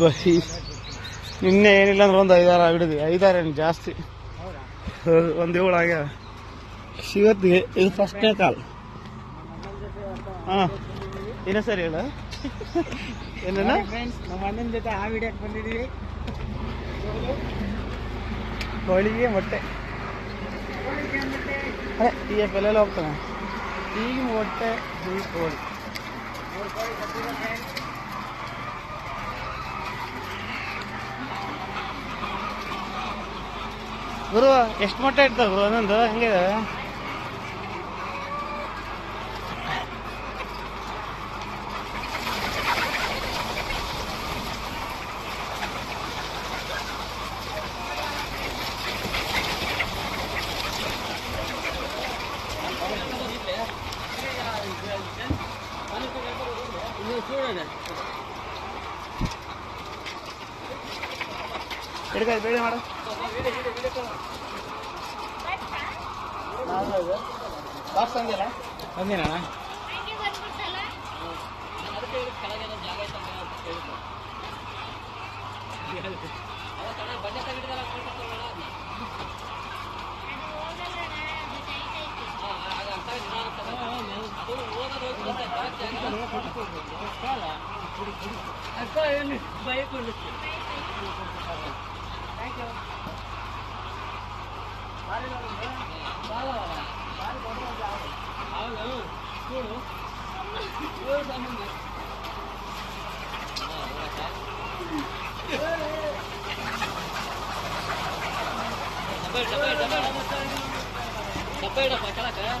By ನಿನ್ನೆ ಏನಿಲ್ಲ ಅಂದ್ರೆ ಒಂದು ಐದಾರು ಹಿಡಿದ್ವಿ ಐದಾರು ಏನು ಜಾಸ್ತಿ. ಒಂದು ಏಳು ಆಗ್ಯಾವ. ಇವತ್ತಿಗೆ ಇದು ಫಸ್ಟ್ನೇ ಕಾಲ್ ಹಾಂ. ಇನ್ನೂ ಸರಿ ಹೇಳ? ಫ್ರೆಂಡ್ಸ್ ನಮ್ಮ ಅಣ್ಣನ ಜೊತೆ ಆ ವಿಡಿಯೋಕ್ಕೆ ಬಂದಿದ್ದೀವಿ. ಹೋಳಿಗೆ ಮೊಟ್ಟೆ. ಅದೇ ಈ ಎಫ್ ಎಲ್ಲ ಹೋಗ್ತಾನೆ. ಈಗ ಮೊಟ್ಟೆ ಈ ಗುರು ಎಷ್ಟು ಮಟ್ಟ ಇರ್ತದೆ ಗುರು? ಒಂದೊಂದು ಹೆಂಗಿದೆ ಹಿಡ್ಕಾಯ್ ಬೇಡ ಮಾಡು. ಬಂದೇನಾ ಅಕ್ಕ ಏನು ಭಯ ಕೊಡುತ್ತೆ Sampai, sampai, sampai. Sampai dah pakai lah kan.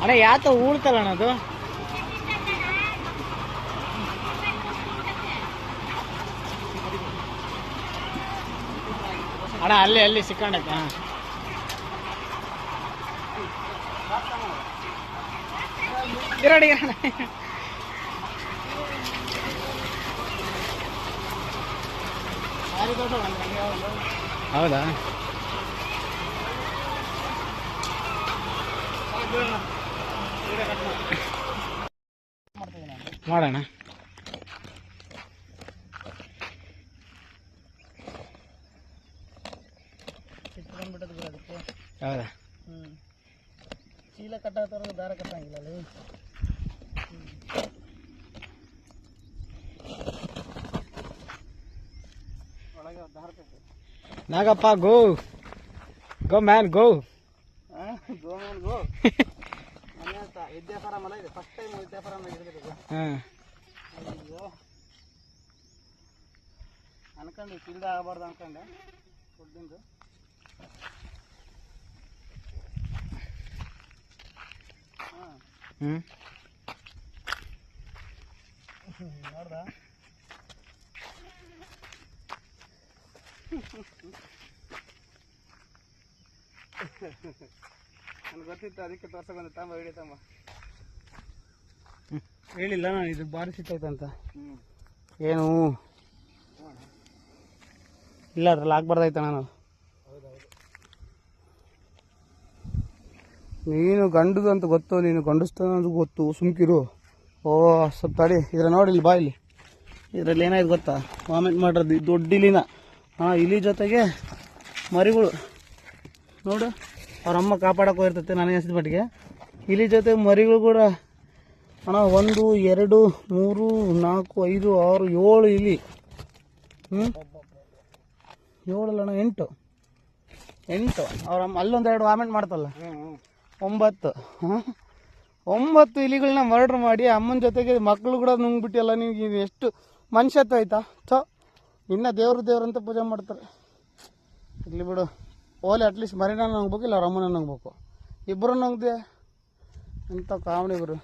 ಅಣ್ಣ ಯಾತ ಊಳ್ತಲ್ಲ ಅಣ್ಣ ಅದು? ಅಣ್ಣ ಅಲ್ಲಿ ಅಲ್ಲಿ ಸಿಕ್ಕಂಡೈತೆ ಹಾಂ. ಗಿರಡಿ ಗಿರಣ ಹೌದಾ? ಮಾಡೋಣ. ಹೌದಾ? ಚೀಲ ಕಟ್ಟಾತಾರ ದಾರ ಕಟ್ಟಂಗಿಲ್ಲ ಅಲ್ಲಿ ಒಳಗೆ ದಾರ ಕಟ್ಟು ನಾಗಪ್ಪ ಗೋ ಗೋ ಮ್ಯಾನ್ ಗೋ ಗೋಮೇನ್ ಗೋ ಮನೆ ಅಂತ ವಿದ್ಯಾಪರ ಮಲ ಇದೆ ಫಸ್ಟ್ ಟೈಮ್ ವಿದ್ಯಾಪರ ಹಿಡಿದಿರೋದು ಹಾಂ ಅಯ್ಯೋ ಅನ್ಕೊಂಡು ತಿಂದ ಆಗಬಾರ್ದು ಅನ್ಕೊಂಡೆ ಫುಡ್ಡಿಂದು ಹಾಂ ಹ್ಞೂ ನೋಡ್ದ ನನ್ಗೆ ಗೊತ್ತಿತ್ತು ಅದಕ್ಕೆ ತೋರ್ಸಕ್ ಬಂದ. ತಮ್ಮ ಹಿಡಿ ತಮ್ಮ. ಹೇಳಿಲ್ಲ ನಾನು ಇದು ಬಾರಿ ಸಿಕ್ತೈತಂತ ಏನು? ಇಲ್ಲ ಅದ್ರಲ್ಲಿ ಆಗ್ಬಾರ್ದಾಯ್ತ ನಾನು? ನೀನು ಗಂಡದು ಅಂತ ಗೊತ್ತು ನೀನು ಗಂಡಸ್ತಾನ ಅಂತ ಗೊತ್ತು ಸುಮ್ಕಿರು. ಓ ಸ್ವಲ್ಪ ತಡಿ. ಇದ್ರ ನೋಡಿ ಇಲ್ಲಿ ಬಾ ಇಲ್ಲಿ. ಇದರಲ್ಲಿ ಏನಾಯ್ತು ಗೊತ್ತಾ? ವಾಮೆಂಟ್ ಮಾಡಿರೋದು ದೊಡ್ಡ ಇಲಿನ. ಹಾಂ, ಇಲಿ ಜೊತೆಗೆ ಮರಿಗಳು. ನೋಡು ಅವ್ರ ಅಮ್ಮ ಕಾಪಾಡಕ್ಕೆ ಹೋಗಿರ್ತೈತೆ ನನಗೆ ಅನಿಸಿದ ಮಟ್ಟಿಗೆ. ಇಲಿ ಜೊತೆ ಮರಿಗಳು ಕೂಡ. ಅಣ್ಣ, ಒಂದು, ಎರಡು, ಮೂರು, ನಾಲ್ಕು, ಐದು, ಆರು, ಏಳು ಇಲಿ. ಹ್ಞೂ ಏಳಲ್ಲ ಅಣ್ಣ ಎಂಟು. ಎಂಟು. ಅವ್ರ ಅಮ್ಮ ಅಲ್ಲೊಂದೆರಡು ವಾಮೆಂಟ್ ಮಾಡ್ತಲ್ಲ. ಒಂಬತ್ತು. ಹಾಂ ಒಂಬತ್ತು ಇಲಿಗಳನ್ನ ಮರ್ಡ್ರ್ ಮಾಡಿ ಅಮ್ಮನ ಜೊತೆಗೆ ಮಕ್ಕಳು ಕೂಡ ನುಂಗ್ಬಿಟ್ಟಿಲ್ಲ ಇದು ಎಷ್ಟು ಮನುಷ್ಯತ್ವ ಆಯ್ತಾ? ಥೋ ಇನ್ನು ದೇವ್ರ ದೇವ್ರು ಅಂತ ಪೂಜೆ ಮಾಡ್ತಾರೆ. ಇರ್ಲಿ ಬಿಡು. ಓಲಿ ಅಟ್ಲೀಸ್ಟ್ ಮರಿನ ನಂಗ್ಬೇಕು, ಇಲ್ಲ ರಮ್ಮನ ನಂಗ್ಬೇಕು. ಇಬ್ಬರು ನಂಗಿದೆ. ಅಂತ ಕಾಮಿಡಿ ಗುರು.